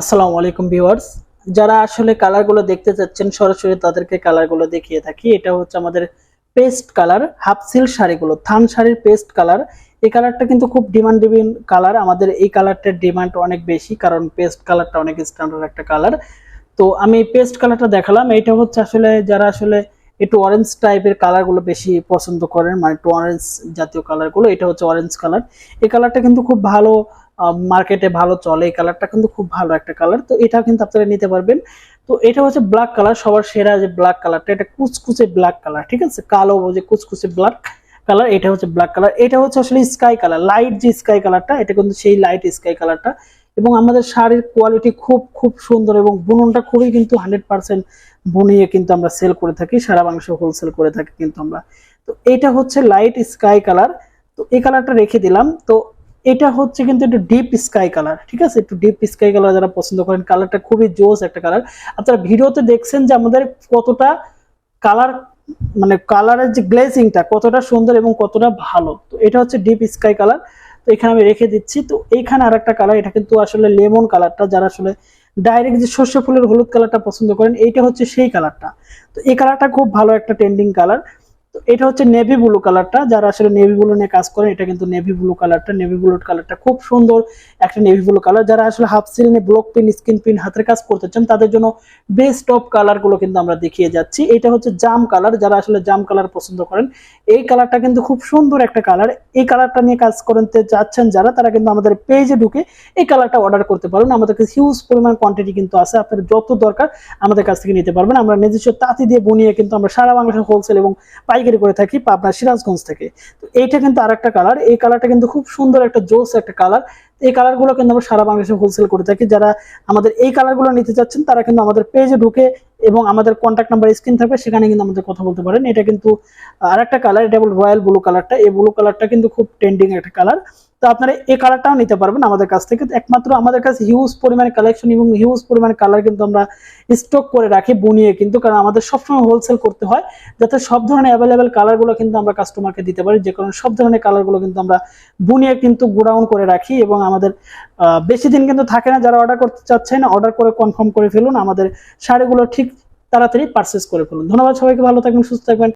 আসসালামু আলাইকুম ভিউয়ার্স। যারা আসলে কালারগুলো দেখতে চাচ্ছেন, সরাসরি তাদেরকে কালারগুলো দেখিয়ে থাকি। এটা হচ্ছে আমাদের পেস্ট কালার হাফ সিল শাড়িগুলো, থান শাড়ির পেস্ট কালার এই কালারটা কিন্তু খুব ডিমান্ডেবল কালার আমাদের এই কালারটার ডিমান্ড অনেক বেশি, কারণ পেস্ট কালারটা অনেক স্ট্যান্ডার্ড একটা কালার তো আমি পেস্ট কালারটা দেখালাম। এটা হচ্ছে আসলে যারা আসলে একটু অরেঞ্জ টাইপের কালারগুলো বেশি পছন্দ করেন মানে একটু অরেঞ্জ জাতীয় কালারগুলো এটা হচ্ছে অরেঞ্জ কালার এই কালারটা কিন্তু খুব ভালো মার্কেটে ভালো চলে, এই কালারটা কিন্তু খুব ভালো একটা কালার তো এটাও কিন্তু আপনারা নিতে পারবেন। তো এটা হচ্ছে ব্ল্যাক কালার সবার সেরা যে ব্ল্যাক কালারটা এটা কুচকুচে ব্ল্যাক কালার ঠিক আছে? কালো যে কুচকুচে ব্ল্যাক কালার এটা হচ্ছে ব্ল্যাক কালার এটা হচ্ছে আসলে স্কাই কালার লাইট যে স্কাই কালারটা এটা কিন্তু সেই লাইট স্কাই কালারটা এবং আমাদের শাড়ির কোয়ালিটি খুব খুব সুন্দর এবং বুননটা খুবই কিন্তু হান্ড্রেড পার্সেন্ট বুনিয়ে কিন্তু আমরা সেল করে থাকি, সারা বাংলাদেশে হোলসেল করে থাকি কিন্তু আমরা। তো এটা হচ্ছে লাইট স্কাই কালার তো এই কালারটা রেখে দিলাম, তো এটা হচ্ছে কিন্তু একটু ডিপ স্কাই কালার ঠিক আছে? একটু ডিপ স্কাই কালার যারা পছন্দ করেন কালারটা খুবই জোস একটা কালার আপনারা ভিডিওতে দেখছেন যে আমাদের কতটা কালার মানে কালারের যে গ্লেজিংটা কতটা সুন্দর এবং কতটা ভালো। তো এটা হচ্ছে ডিপ স্কাই কালার তো এখানে আমি রেখে দিচ্ছি। তো এইখানে আরেকটা কালার এটা কিন্তু আসলে লেমন কালারটা যারা আসলে ডাইরেক্ট যে সর্ষে ফুলের হলুদ কালারটা পছন্দ করেন, এইটা হচ্ছে সেই কালারটা তো এই কালারটা খুব ভালো একটা ট্রেন্ডিং কালার এটা হচ্ছে নেভি ব্লু কালারটা যারা আসলে নেভি ব্লু নিয়ে কাজ করেন এটা কিন্তু নেভি ব্লু কালারটা নেভি ব্লু কালারটা খুব সুন্দর একটা নেভি ব্লু কালার যারা আসলে হাফ সিল নিয়ে ব্লক পিন স্কিন পিন হাতের কাজ করতে চান, তাদের জন্য বেস্ট অফ কালারগুলো কিন্তু আমরা দেখিয়ে যাচ্ছি। এটা হচ্ছে জাম কালার যারা আসলে জাম কালার পছন্দ করেন, এই কালারটা কিন্তু খুব সুন্দর একটা কালার এই কালারটা নিয়ে কাজ করতে যাচ্ছেন যারা, তারা কিন্তু আমাদের পেজে ঢুকে এই কালারটা অর্ডার করতে পারেন আমাদের কাছে হিউজ পরিমাণ কোয়ান্টিটি কিন্তু আছে, আপনার যত দরকার আমাদের কাছ থেকে নিতে পারবেন। আমরা নিজস্ব তাঁতি দিয়ে বুনিয়ে কিন্তু আমরা সারা বাংলাদেশের হোলসেল এবং পাইকারি করে থাকি পাবনা সিরাজগঞ্জ থেকে। তো এইটা কিন্তু আর একটা কালার এই কালারটা কিন্তু খুব সুন্দর একটা জোস একটা কালার এই কালারগুলো কিন্তু আমরা সারা বাংলাদেশে হোলসেল করে থাকি। যারা আমাদের এই কালারগুলো নিতে চাচ্ছেন, তারা কিন্তু আমাদের পেজে ঢুকে এবং আমাদের কন্ট্যাক্ট নাম্বার স্ক্রিন থাকবে, সেখানে কিন্তু আমাদের কথা বলতে পারেন। এটা কিন্তু আর একটা কালার এটা রয়্যাল ব্লু কালারটা এই ব্লু কালারটা কিন্তু খুব ট্রেন্ডিং একটা কালার তো আপনারা এই কালারটাও নিতে পারবেন আমাদের কাছ থেকে। একমাত্র আমাদের কাছে হিউজ পরিমাণে কালেকশন এবং হিউজ পরিমাণে কালার কিন্তু আমরা স্টক করে রাখি, বুনিয়ে কিন্তু, কারণ আমাদের সবসময় হোলসেল করতে হয়, যাতে সব ধরনের অ্যাভেলেবেল কালারগুলো কিন্তু আমরা কাস্টমারকে দিতে পারি। যে কারণে সব ধরনের কালারগুলো কিন্তু আমরা বুনিয়ে কিন্তু গোডাউন করে রাখি এবং আমাদের বেশি দিন কিন্তু থাকে না যারা অর্ডার করতে চাচ্ছেন অর্ডার করে কনফার্ম করে ফেলুন। আমাদের শাড়িগুলো ঠিক তাড়াতাড়ি পারচেস করে ফেলুন। ধন্যবাদ সবাইকে, ভালো থাকবেন, সুস্থ থাকবেন।